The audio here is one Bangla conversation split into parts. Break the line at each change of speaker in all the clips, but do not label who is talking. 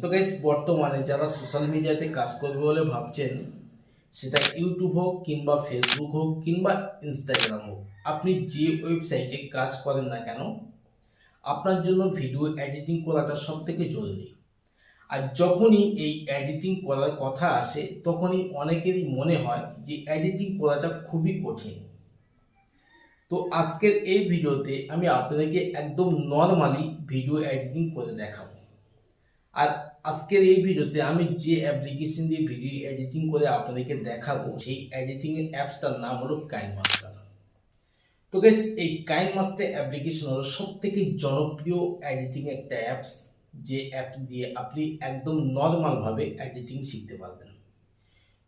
তো গাইস বর্তমানে যারা সোশ্যাল মিডিয়াতে কাজ করবে বলে ভাবছেন, সেটা ইউটিউব হোক কিংবা ফেসবুক হোক কিংবা ইনস্টাগ্রাম হোক, আপনি যে ওয়েবসাইটে কাজ করেন না কেন, আপনার জন্য ভিডিও এডিটিং করাটা সব থেকে জরুরি। আর যখনই এই এডিটিং করার কথা আসে, তখনই অনেকেরই মনে হয় যে এডিটিং করাটা খুবই কঠিন। তো আজকের এই ভিডিওতে আমি আপনাদেরকে একদম নর্মালি ভিডিও এডিটিং করে দেখাবো। আর আজকের এই ভিডিওতে আমি যে অ্যাপ্লিকেশন দিয়ে ভিডিও এডিটিং করে আপনাদেরকে দেখাবো, সেই এডিটিংয়ের অ্যাপসটার নাম হলো কাইন মাস্টার তো গেস এই কাইন মাস্টার অ্যাপ্লিকেশন হলো সব থেকে জনপ্রিয় এডিটিং একটা অ্যাপস যে অ্যাপস দিয়ে আপনি একদম নর্মালভাবে এডিটিং শিখতে পারবেন।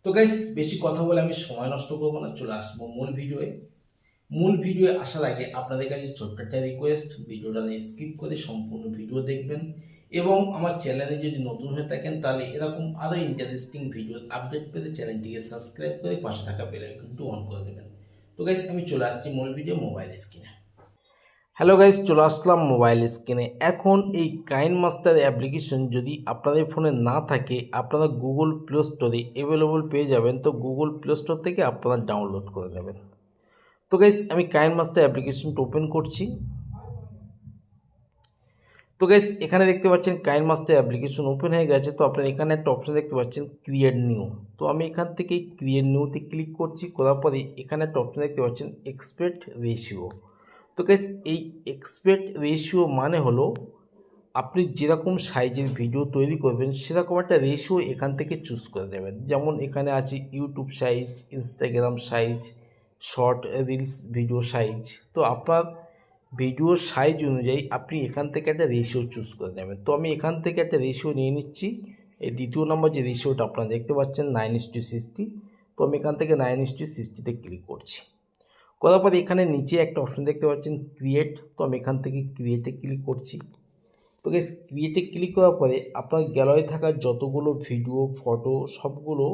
তো গাইস বেশি কথা বলে আমি সময় নষ্ট করব না, চলে আসব মূল ভিডিওয়ে মূল ভিডিও আসার আগে আপনাদের কাছে ছোট্ট একটা রিকোয়েস্ট ভিডিওটা নিয়ে স্কিপ করে সম্পূর্ণ ভিডিও দেখবেন। এবং আমার চ্যানেলে যদি নতুন হয়ে থাকেন, তাহলে এরকম আরও ইন্টারেস্টিং ভিডিও আপডেট পেতে চ্যানেলটিকে সাবস্ক্রাইব করে পাশে থাকা বেল আইকনটি অন করে দেবেন। তো গাইস আমি চলে আসছি মূল ভিডিও মোবাইল স্ক্রিনে হ্যালো গাইস চলে আসলাম মোবাইল স্ক্রিনে এখন এই কাইন মাস্টার অ্যাপ্লিকেশন যদি আপনাদের ফোনে না থাকে, আপনারা গুগল প্লে স্টোরে অ্যাভেলেবল পেয়ে যাবেন। তো গুগল প্লে স্টোর থেকে আপনারা ডাউনলোড করে নেবেন। তো গাইস আমি কাইন মাস্টার অ্যাপ্লিকেশনটা ওপেন করছি। তো গাইস এখানে দেখতে পাচ্ছেন কাইন মাস্টার অ্যাপ্লিকেশন ওপেন হয়ে গেছে। তো আপনারা এখানে একটা অপশন দেখতে পাচ্ছেন ক্রিয়েট নিউ তো আমি এখান থেকে ক্রিয়েট নিউতে ক্লিক করছি, করার পরে এখানে একটা অপশন দেখতে পাচ্ছেন এক্সপেক্ট রেশিও তো গাইস এই এক্সপেক্ট রেশিও মানে হলো, আপনি যেরকম সাইজের ভিডিও তৈরি করবেন, সেরকম একটা রেশিও এখান থেকে চুজ করে দেবেন। যেমন এখানে আছে YouTube size Instagram size short reels video size তো আপনার ভিডিও সাইজ অনুযায়ী আপনি এখান থেকে একটা রেশিও চুজ করে নেবেন। তো আমি এখান থেকে একটা রেশিও নিয়ে নিচ্ছি। এই দ্বিতীয় নম্বর যে রেশিওটা আপনারা দেখতে পাচ্ছেন নাইন ইস টু সিক্সটি তো আমি এখান থেকে নাইন ইস টু সিক্সটিতে ক্লিক করছি। করার পরে এখানে নিচে একটা অপশন দেখতে পাচ্ছেন ক্রিয়েট তো আমি এখান থেকে ক্রিয়েটে ক্লিক করছি। তো গেস ক্রিয়েটে ক্লিক করার পরে আপনার গ্যালারি থাকা যতগুলো ভিডিও ফটো সবগুলো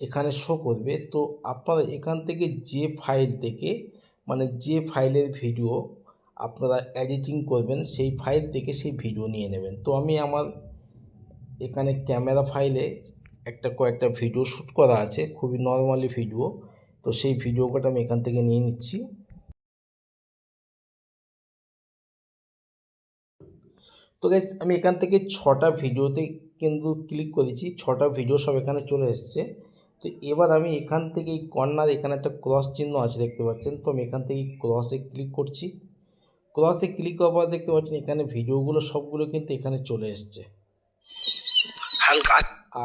এখানে শো করবে। তো আপনারা এখান থেকে যে ফাইল থেকে মানে যে ফাইলের ভিডিও আপনারা এডিটিং করবেন, সেই ফাইল থেকে সেই ভিডিও নিয়ে নেবেন। তো আমি আমার এখানে ক্যামেরা ফাইলে একটা কয়েকটা ভিডিও শ্যুট করা আছে, খুবই নর্মালি ভিডিও তো সেই ভিডিও কটা আমি এখান থেকে নিয়ে নিচ্ছি। তো গাইস আমি এখান থেকে ছটা ভিডিওতে কিন্তু ক্লিক করেছি, ছটা ভিডিও সব এখানে চলে এসছে। তো এবার আমি এখান থেকে কর্নার এখানে একটা ক্রস চিহ্ন আছে, দেখতে পাচ্ছেন? তো আমি এখান থেকে ক্রসে ক্লিক করছি। ক্রসে ক্লিক করার পর দেখতে পাচ্ছেন এখানে ভিডিওগুলো সবগুলো কিন্তু এখানে চলে এসছে।
হালকা।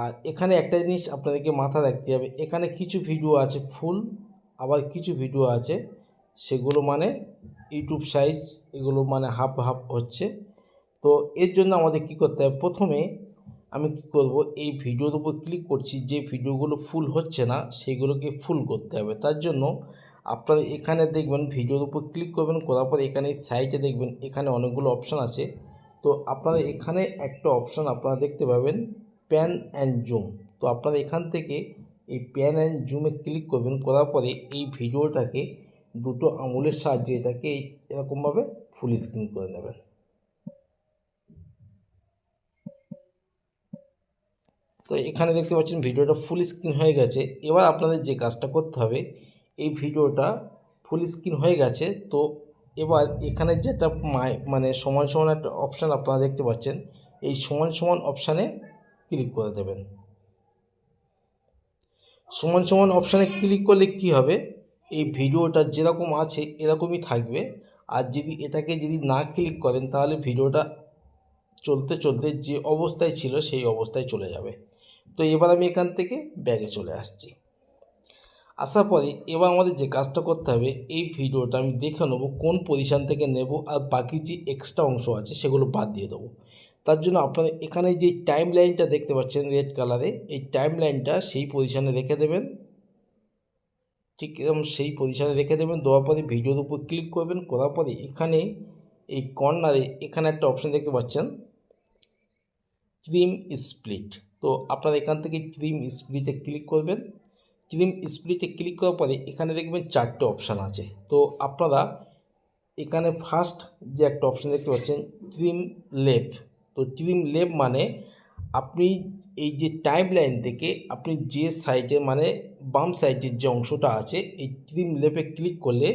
আর এখানে একটা জিনিস আপনাদেরকে মাথা রাখতে হবে এখানে কিছু ভিডিও আছে ফুল আবার কিছু ভিডিও আছে সেগুলো মানে ইউটিউব সাইজ এগুলো মানে হাফ হাফ হচ্ছে। তো এর জন্য আমাদের কি করতে হবে প্রথমে আমি কি করব এই ভিডিওর উপর ক্লিক করছি যে ভিডিওগুলো ফুল হচ্ছে না সেগুলোকে ফুল করতে হবে। তার জন্য আপনারা এখানে দেখবেন ভিডিওর উপর ক্লিক করবেন, করার পর এখানে সাইটে দেখবেন এখানে অনেকগুলো অপশান আছে। তো আপনারা এখানে একটা অপশান আপনারা দেখতে পাবেন প্যান অ্যান্ড জুম তো আপনারা এখান থেকে এই প্যান অ্যান্ড জুমে ক্লিক করবেন, করার পরে এই ভিডিওটাকে দুটো আঙুলের সাহায্যে এটাকে এরকমভাবে ফুল স্ক্রিন করে নেবেন। তো এখানে দেখতে পাচ্ছেন ভিডিওটা ফুল স্ক্রিন হয়ে গেছে। এবার আপনাদের যে কাজটা করতে হবে এই ভিডিওটা ফুল স্ক্রিন হয়ে গেছে। তো এবার এখানে যেটা মাই- মানে সমান সমান একটা অপশান আপনারা দেখতে পাচ্ছেন, এই সমান সমান অপশানে ক্লিক করে দেবেন। সমান সমান অপশানে ক্লিক করলে কি হবে? এই ভিডিওটা যেরকম আছে এরকমই থাকবে। আর যদি এটাকে যদি না ক্লিক করেন, তাহলে ভিডিওটা চলতে চলতে যে অবস্থায় ছিল সেই অবস্থায় চলে যাবে। তো এবার আমি এখান থেকে ব্যাগে চলে আসছি। আসার পরে এবার আমাদের যে কাজটা করতে হবে, এই ভিডিওটা আমি দেখে নেব কোন পজিশান থেকে নেব আর বাকি যে এক্সট্রা অংশ আছে সেগুলো বাদ দিয়ে দেবো। তার জন্য আপনারা এখানে যে টাইম লাইনটা দেখতে পাচ্ছেন রেড কালারে এই টাইম লাইনটা সেই পজিশানে রেখে দেবেন। ঠিক এরকম সেই পজিশানে রেখে দেবেন, দেওয়ার পরে ভিডিওর উপর ক্লিক করবেন, করার পরে এখানে এই কর্নারে এখানে একটা অপশান দেখতে পাচ্ছেন ট্রিম স্প্লিট তো আপনারা এখান থেকে ট্রিম স্প্লিটে ক্লিক করবেন ট্রিম স্প্লিটে ক্লিক করার পরে এখানে দেখবেন চারটে অপশান আছে। তো আপনারা এখানে ফার্স্ট যে একটা অপশান দেখতে পাচ্ছেন ট্রিম লেফট তো ট্রিম লেফট মানে আপনি এই যে টাইম লাইন থেকে আপনি যে সাইডে মানে বাম সাইডের যে অংশটা আছে, এই ট্রিম লেপে ক্লিক করলে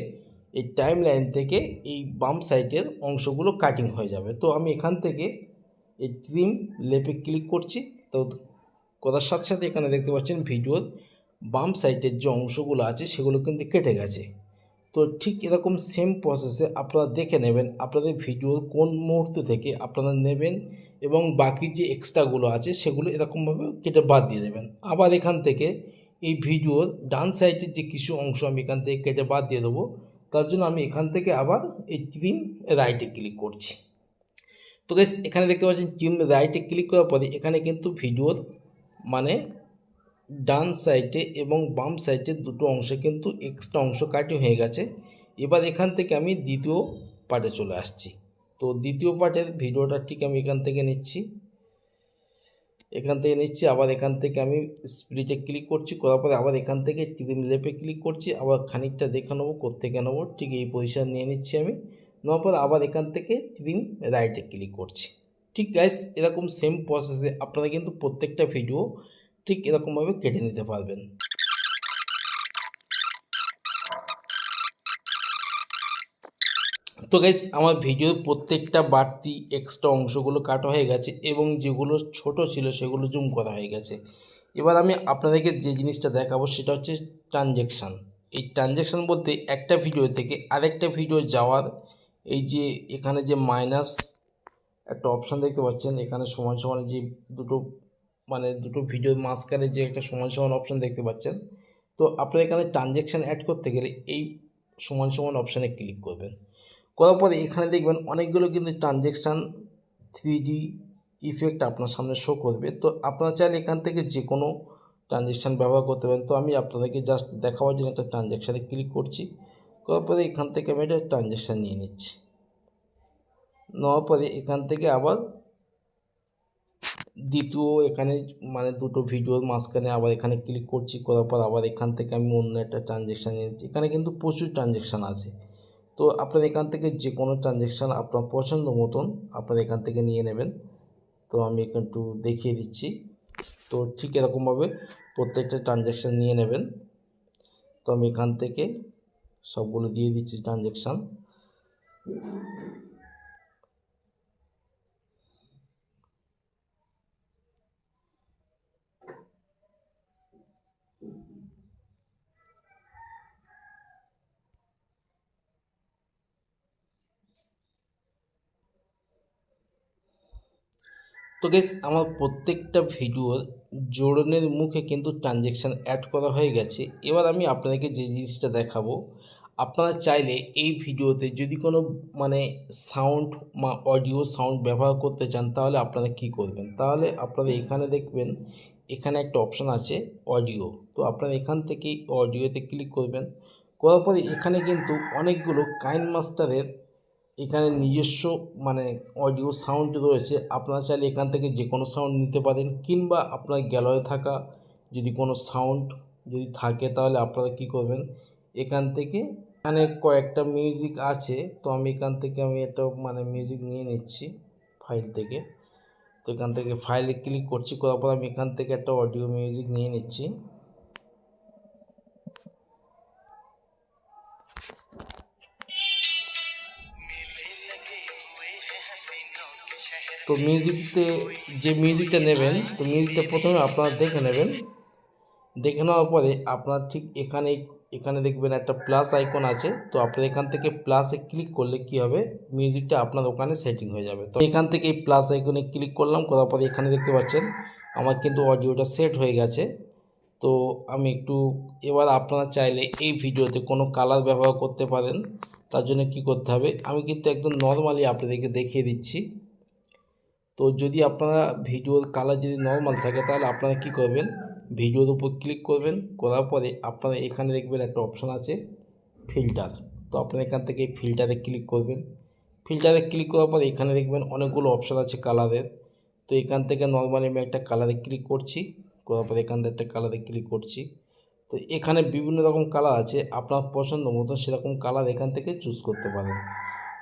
এই টাইম লাইন থেকে এই বাম সাইডের অংশগুলো কাটিং হয়ে যাবে। তো আমি এখান থেকে এই ট্রিম লেপে ক্লিক করছি। তো করার সাথে সাথে এখানে দেখতে পাচ্ছেন ভিডিওর বাম সাইডের যে অংশগুলো আছে সেগুলো কিন্তু কেটে গেছে। তো ঠিক এরকম সেম প্রসেসে আপনারা দেখে নেবেন আপনাদের ভিডিও কোন মুহূর্ত থেকে আপনারা নেবেন এবং বাকি যে এক্সট্রাগুলো আছে সেগুলো এরকমভাবে কেটে বাদ দিয়ে দেবেন। আবার এখান থেকে এই ভিডিওর ডান সাইডের যে কিছু অংশ আমি এখান থেকে কেটে বাদ দিয়ে দেবো, তার জন্য আমি এখান থেকে আবার এই ট্রিম রাইটে ক্লিক করছি। তো এখানে দেখতে পাচ্ছেন ট্রিম রাইটে ক্লিক করার পরে এখানে কিন্তু ভিডিওর মানে ডান সাইডে এবং বাম সাইডে দুটো অংশে কিন্তু এক্সট্রা অংশ কাটি হয়ে গেছে। এবার এখান থেকে আমি দ্বিতীয় পার্টে চলে আসছি। তো দ্বিতীয় পার্টের ভিডিওটা ঠিক আমি এখান থেকে নিচ্ছি। এখান থেকে নিচ্ছি, আবার এখান থেকে আমি স্প্লিটে ক্লিক করছি, করার পরে আবার এখান থেকে ট্রিম লেপে ক্লিক করছি, আবার খানিকটা দেখে নেব কোথেকে নেব, ঠিক এই পজিশন নিয়ে নিচ্ছি আমি। নেওয়ার পর আবার এখান থেকে ট্রিম রাইটে ক্লিক করছি। ঠিক গাইস এরকম সেম প্রসেসে আপনারা কিন্তু প্রত্যেকটা ভিডিও ঠিক এরকমভাবে কেটে নিতে পারবেন। তো গাইস আমার ভিডিওর প্রত্যেকটা বাড়তি এক্সট্রা অংশগুলো কাটা হয়ে গেছে এবং যেগুলো ছোট ছিল সেগুলো জুম করা হয়ে গেছে। এবার আমি আপনাদেরকে যে জিনিসটা দেখাবো সেটা হচ্ছে ট্রানজ্যাকশান এই ট্রানজ্যাকশান বলতে একটা ভিডিও থেকে আরেকটা ভিডিও যাওয়ার এই যে এখানে যে মাইনাস একটা অপশান দেখতে পাচ্ছেন, এখানে সমান সমান যে দুটো মানে দুটো ভিডিওর মাঝখানে যে একটা সমান সমান অপশান দেখতে পাচ্ছেন। তো আপনারা এখানে ট্রানজ্যাকশান অ্যাড করতে গেলে এই সমান সমান অপশানে ক্লিক করবেন। করার পরে এখানে দেখবেন অনেকগুলো কিন্তু ট্রানজ্যাকশান থ্রি ডি ইফেক্ট আপনার সামনে শো করবে। তো আপনারা চাইলে এখান থেকে যে কোনো ট্রানজ্যাকশান ব্যবহার করতে পারেন। তো আমি আপনাদেরকে জাস্ট দেখাবার জন্য একটা ট্রানজ্যাকশানে ক্লিক করছি। করার পরে এখান থেকে আমি একটা ট্রানজ্যাকশান নিয়ে নিচ্ছি। নেওয়ার পরে এখান থেকে আবার দ্বিতীয় এখানে মানে দুটো ভিডিওর মাঝখানে আবার এখানে ক্লিক করছি, করার পর আবার এখান থেকে আমি অন্য একটা ট্রানজ্যাকশান নিয়ে নিচ্ছি এখানে কিন্তু প্রচুর ট্রানজ্যাকশান আছে। তো আপনার এখান থেকে যে কোনো ট্রানজ্যাকশান আপনার পছন্দ মতন আপনার এখান থেকে নিয়ে নেবেন। তো আমি একটু দেখিয়ে দিচ্ছি। তো ঠিক এরকমভাবে প্রত্যেকটা ট্রানজ্যাকশান নিয়ে নেবেন। তো আমি এখান থেকে সবগুলো দিয়ে দিচ্ছি ট্রানজ্যাকশান তো গেস আমার প্রত্যেকটা ভিডিওর জোড়নের মুখে কিন্তু ট্রানজ্যাকশান অ্যাড করা হয়ে গেছে। এবার আমি আপনাদেরকে যে জিনিসটা দেখাবো, আপনারা চাইলে এই ভিডিওতে যদি কোনো মানে সাউন্ড বা অডিও সাউন্ড ব্যবহার করতে চান, তাহলে আপনারা কি করবেন? তাহলে আপনারা এখানে দেখবেন, এখানে একটা অপশান আছে অডিও তো আপনারা এখান থেকে অডিওতে ক্লিক করবেন। করার পরে এখানে কিন্তু অনেকগুলো কাইন মাস্টারের এখানে নিজস্ব মানে অডিও সাউন্ড রয়েছে। আপনারা চাইলে এখান থেকে যে কোনো সাউন্ড নিতে পারেন, কিংবা আপনার গ্যালারি থাকা যদি কোনো সাউন্ড যদি থাকে, তাহলে আপনারা কি করবেন? এখান থেকে এখানে কয়েকটা মিউজিক আছে, তো আমি এখান থেকে আমি একটা মানে মিউজিক নিয়ে নিচ্ছি ফাইল থেকে। তো এখান থেকে ফাইলে ক্লিক করছি, করার পর আমি এখান থেকে একটা অডিও মিউজিক নিয়ে নিচ্ছি। তো মিউজিকতে যে মিউজিকটা নেবেন, তো মিউজিকটা প্রথমে আপনারা দেখে নেবেন। দেখে নেওয়ার পরে আপনার ঠিক এখানে এখানে দেখবেন একটা প্লাস আইকন আছে। তো আপনার এখান থেকে প্লাসে ক্লিক করলে কি হবে? মিউজিকটা আপনার ওখানে সেটিং হয়ে যাবে। তো এখান থেকে এই প্লাস আইকনে ক্লিক করলাম, করার পরে এখানে দেখতে পাচ্ছেন, আমার কিন্তু অডিওটা সেট হয়ে গেছে। তো আমি একটু, এবার আপনারা চাইলে এই ভিডিওতে কোনো কালার ব্যবহার করতে পারেন। তার জন্য কি করতে হবে? আমি কিন্তু একদম নর্মালি আপনাদেরকে দেখিয়ে দিচ্ছি। তো যদি আপনারা ভিডিওর কালার যদি নর্মাল থাকে, তাহলে আপনারা কি করবেন? ভিডিওর উপর ক্লিক করবেন। করার পরে আপনারা এখানে দেখবেন একটা অপশান আছে ফিল্টার তো আপনারা এখান থেকে ফিল্টারে ক্লিক করবেন। ফিল্টারে ক্লিক করার পরে এখানে দেখবেন অনেকগুলো অপশান আছে কালারের তো এখান থেকে নর্মালি আমি একটা কালারে ক্লিক করছি। করার পরে এখান থেকে একটা কালারে ক্লিক করছি। তো এখানে বিভিন্ন রকম কালার আছে, আপনার পছন্দ মতো সেরকম কালার এখান থেকে চুজ করতে পারেন।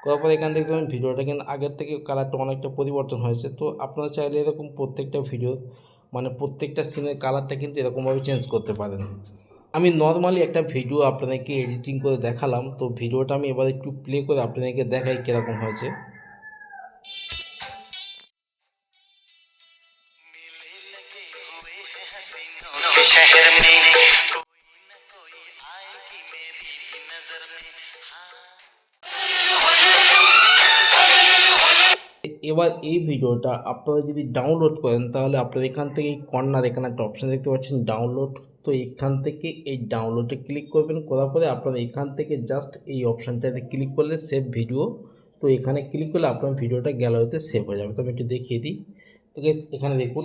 করার পর এখান থেকে দেখবেন ভিডিওটা কিন্তু আগের থেকে কালারটা অনেকটা পরিবর্তন হয়েছে। তো আপনারা চাইলে এরকম প্রত্যেকটা ভিডিও মানে প্রত্যেকটা সিনের কালারটা কিন্তু এরকমভাবে চেঞ্জ করতে পারেন। আমি নর্মালি একটা ভিডিও আপনাদেরকে এডিটিং করে দেখালাম। তো ভিডিওটা আমি এবার একটু প্লে করে আপনাদেরকে দেখাই কীরকম হয়েছে। এবার এই ভিডিওটা আপনারা যদি ডাউনলোড করেন, তাহলে আপনারা এখান থেকে এই কর্নার, এখানে একটা অপশান দেখতে পাচ্ছেন ডাউনলোড তো এখান থেকে এই ডাউনলোডে ক্লিক করবেন, করার পরে আপনারা এখান থেকে জাস্ট এই অপশানটাতে ক্লিক করলে সেভ ভিডিও তো এখানে ক্লিক করলে আপনার ভিডিওটা গ্যালারিতে সেভ হয়ে যাবে। তো আমি একটু দেখিয়ে দিই। তো এখানে দেখুন